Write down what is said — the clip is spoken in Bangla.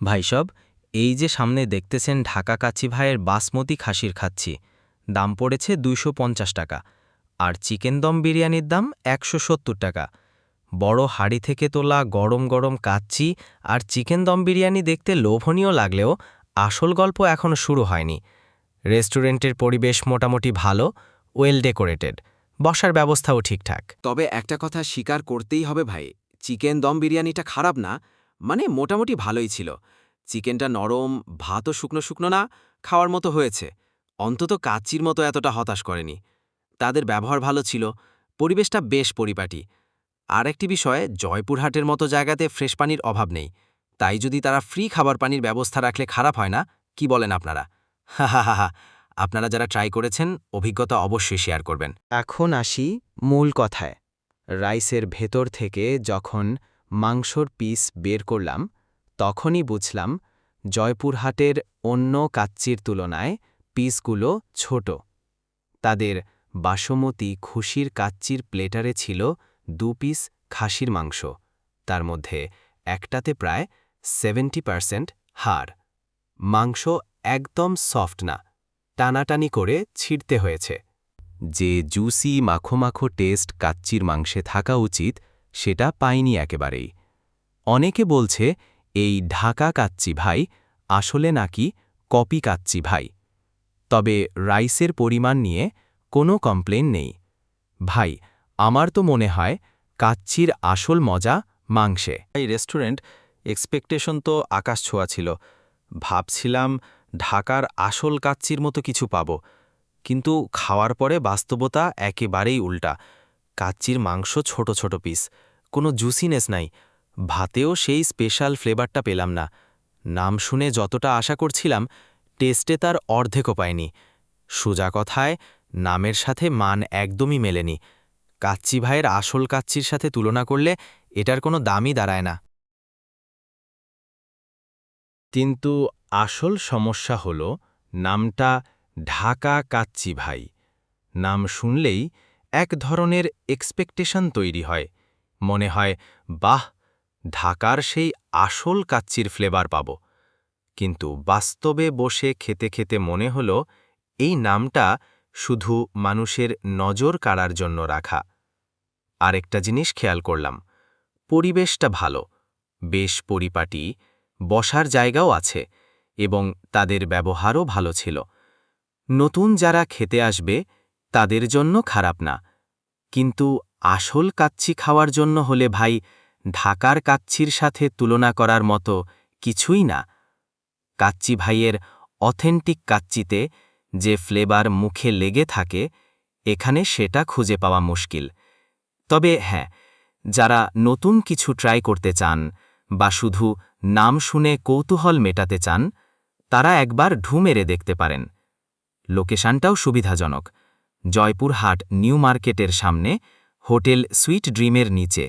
ভাইসব এই যে সামনে দেখতেছেন ঢাকা কাচ্চি ভাইয়ের বাসমতি খাসির খাচ্ছি। দাম পড়েছে দুইশো পঞ্চাশ টাকা। আর চিকেন দম বিরিয়ানির দাম একশো সত্তর টাকা। বড় হাড়ি থেকে তোলা গরম গরম কাচ্চি আর চিকেন দম বিরিয়ানি দেখতে লোভনীয় লাগলেও আসল গল্প এখনও শুরু হয়নি। রেস্টুরেন্টের পরিবেশ মোটামুটি ভালো, ওয়েল ডেকোরেটেড, বসার ব্যবস্থাও ঠিকঠাক। তবে একটা কথা স্বীকার করতেই হবে ভাই, চিকেন দম বিরিয়ানিটা খারাপ না মানে মোটামুটি ভালোই ছিল। চিকেনটা নরম, ভাতও শুকনো শুকনো না, খাওয়ার মতো হয়েছে। অন্তত কাচ্চির মতো এতটা হতাশ করেনি। তাদের ব্যবহার ভালো ছিল, পরিবেশটা বেশ পরিপাটি। আর একটি বিষয়, জয়পুরহাটের মতো জায়গাতে ফ্রেশ পানির অভাব নেই। তাই যদি তারা ফ্রি খাবার পানির ব্যবস্থা রাখলে খারাপ হয় না, কি বলেন আপনারা? হা আপনারা যারা ট্রাই করেছেন, অভিজ্ঞতা অবশ্যই শেয়ার করবেন। এখন আসি মূল কথায়। রাইসের ভেতর থেকে যখন মাংসর পিস বের করলাম, তখনই বুঝলাম জয়পুরহাটের অন্য কাচ্চির তুলনায় পিসগুলো ছোট। তাদের বাসমতি খুশির কাচ্চির প্লেটারে ছিল দু পিস খাসির মাংস, তার মধ্যে একটাতে প্রায় সেভেন্টি পারসেন্ট হাড়। মাংস একদম সফট না, টানাটানি করে ছিঁড়তে হয়েছে। যে জুসি মাখো মাখো টেস্ট কাচ্চির মাংসে থাকা উচিত সেটা পাইনি একেবারেই। অনেকে বলছে, এই ঢাকা কাচ্চি ভাই আসলে নাকি কপি কাচ্চি ভাই। তবে রাইসের পরিমাণ নিয়ে কোনো কমপ্লেন নেই। ভাই, আমার তো মনে হয় কাচ্চির আসল মজা মাংসে। এই রেস্টুরেন্ট এক্সপেকটেশন তো আকাশ ছোঁয়া ছিল। ভাবছিলাম ঢাকার আসল কাচ্চির মতো কিছু পাব, কিন্তু খাওয়ার পরে বাস্তবতা একেবারেই উল্টা। কাচ্চির মাংস ছোট ছোট পিস কোনো জুসিনেস নাই। ভাতেও সেই স্পেশাল ফ্লেভারটা পেলাম না। নাম শুনে যতটা আশা করছিলাম টেস্টে তার অর্ধেকও পায়নি সোজা কথায়, নামের সাথে মান একদমই মেলেনি। কাচ্চি ভাইয়ের আসল কাচ্চির সাথে তুলনা করলে এটার কোনো দামই দাঁড়ায় না। কিন্তু আসল সমস্যা হল, নামটা ঢাকা কাচ্চি ভাই। নাম শুনলেই এক ধরনের এক্সপেকটেশন তৈরি হয়। মনে হয়, বাহ, ঢাকার সেই আসল কাচ্চির ফ্লেভার পাব। কিন্তু বাস্তবে বসে খেতে খেতে মনে হল, এই নামটা শুধু মানুষের নজর কাড়ার জন্য রাখা। আরেকটা জিনিস খেয়াল করলাম, পরিবেশটা ভালো, বেশ পরিপাটি, বসার জায়গাও আছে এবং তাদের ব্যবহারও ভালো ছিল। নতুন যারা খেতে আসবে তাদের জন্য খারাপ না। কিন্তু আসল কাচ্ছি খাওয়ার জন্য হলে ভাই, ঢাকার কাচ্ছির সাথে তুলনা করার মতো কিছুই না। কাচ্চি ভাইয়ের অথেন্টিক কাচ্চিতে যে ফ্লেভার মুখে লেগে থাকে, এখানে সেটা খুঁজে পাওয়া মুশকিল। তবে হ্যাঁ যারা নতুন কিছু ট্রাই করতে চান বা শুধু নাম শুনে কৌতূহল মেটাতে চান, তারা একবার ঢু মেরে দেখতে পারেন। লোকেশনটাও সুবিধাজনক। জয়পুরহাট নিউ মার্কেটের সামনে হোটেল সুইট ড্রিমের নিচে।